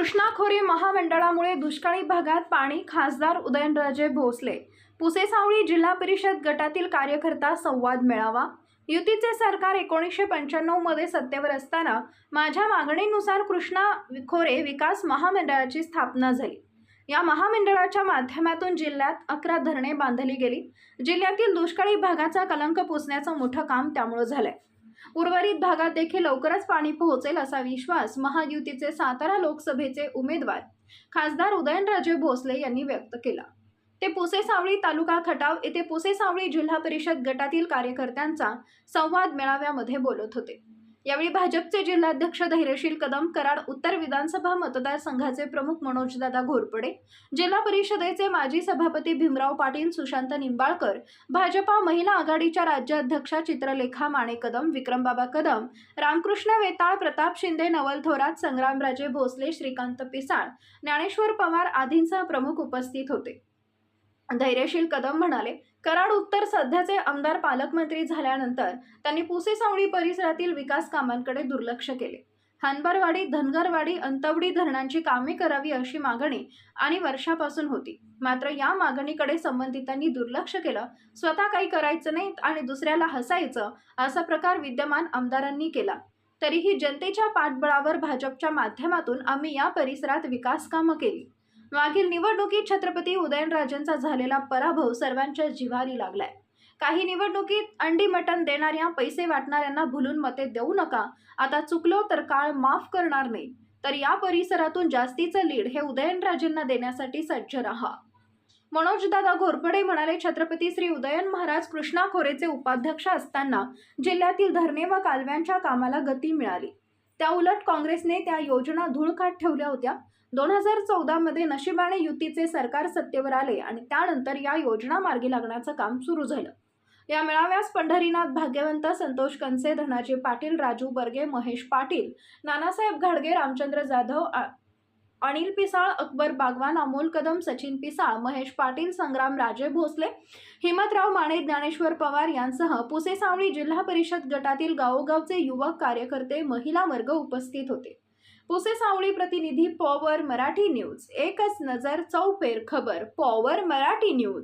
कृष्णा खोरे महामंडळामुळे दुष्काळी भागात पाणी खासदार उदयनराजे भोसले. पुसेसावळी जिल्हा परिषद गटातील कार्यकर्ता संवाद मेळावा. युतीचे सरकार एकोणीसशे पंच्याण्णवमध्ये सत्तेवर असताना माझ्या मागणीनुसार कृष्णा खोरे विकास महामंडळाची स्थापना झाली. या महामंडळाच्या माध्यमातून जिल्ह्यात अकरा धरणे बांधली गेली. जिल्ह्यातील दुष्काळी भागाचा कलंक पुसण्याचं मोठं काम त्यामुळे झालंय. उर्वरित भागात देखील लवकरच पाणी पोहोचेल असा विश्वास महायुतीचे सातारा लोकसभेचे उमेदवार खासदार उदयनराजे भोसले यांनी व्यक्त केला. ते पुसेसावळी तालुका खटाव येथे पुसेसावळी जिल्हा परिषद गटातील कार्यकर्त्यांचा संवाद मेळाव्यामध्ये बोलत होते. यावेळी भाजपचे जिल्हाध्यक्ष धैर्यशील कदम कराड उत्तर विधानसभा मतदारसंघाचे प्रमुख मनोजदादा घोरपडे जिल्हा परिषदेचे माजी सभापती भीमराव पाटील सुशांत निंबाळकर भाजपा महिला आघाडीच्या राज्याध्यक्षा चित्रलेखा माणे कदम विक्रमबाबा कदम रामकृष्ण वेताळ प्रताप शिंदे नवल थोरात संग्रामराजे भोसले श्रीकांत पिसाळ ज्ञानेश्वर पवार आदींसह प्रमुख उपस्थित होते. धैर्यशील कदम म्हणाले. कराड उत्तर सध्याचे आमदार पालकमंत्री झाल्यानंतर त्यांनी पुसेसावळी परिसरातील विकास कामांकडे दुर्लक्ष केले. हानबारवाडी धनगरवाडी अंतवडी धरणांची कामे करावी अशी मागणी आणि वर्षापासून होती. मात्र या मागणीकडे संबंधितांनी दुर्लक्ष केलं. स्वतः काही करायचं नाही आणि दुसऱ्याला हसायचं असा प्रकार विद्यमान आमदारांनी केला. तरीही जनतेच्या पाठबळावर भाजपच्या माध्यमातून आम्ही या परिसरात विकास कामं केली. मागील निवडणुकीत छत्रपती उदयनराजेंचा झालेला पराभव सर्वांच्या जिव्हारी लागलाय. काही निवडणुकीत अंडी मटण देणाऱ्या पैसे वाटणाऱ्यांना भुलून मते देऊ नका. आता चुकलो तर काळ माफ करणार नाही. तर या परिसरातून जास्तीचं लीड हे उदयनराजेंना देण्यासाठी सज्ज राहा. मनोजदादा घोरपडे म्हणाले छत्रपती श्री उदयन महाराज कृष्णा खोरेचे उपाध्यक्ष असताना जिल्ह्यातील धरणे व कालव्यांच्या कामाला गती मिळाली. त्या उलट काँग्रेसने त्या योजना धूळखात ठेवल्या होत्या. दोन हजार चौदामध्ये नशिबाने युतीचे सरकार सत्तेवर आले आणि त्यानंतर या योजना मार्गी लागण्याचं काम सुरू झालं. या मेळाव्यास पंढरीनाथ भाग्यवंत संतोष कनसे धनाजी पाटील राजू बर्गे महेश पाटील नानासाहेब घाडगे रामचंद्र जाधव अनिल पिसाळ अकबर बागवान अमोल कदम सचिन पिसाळ महेश पाटील संग्राम राजे भोसले हिमतराव माने ज्ञानेश्वर पवार यांसह पुसेसावळी जिल्हा परिषद गटातील गावोगावचे युवक कार्यकर्ते महिला वर्ग उपस्थित होते. पुसेसावळी प्रतिनिधी पॉवर मराठी न्यूज. एकच नजर चौफेर खबर पॉवर मराठी न्यूज.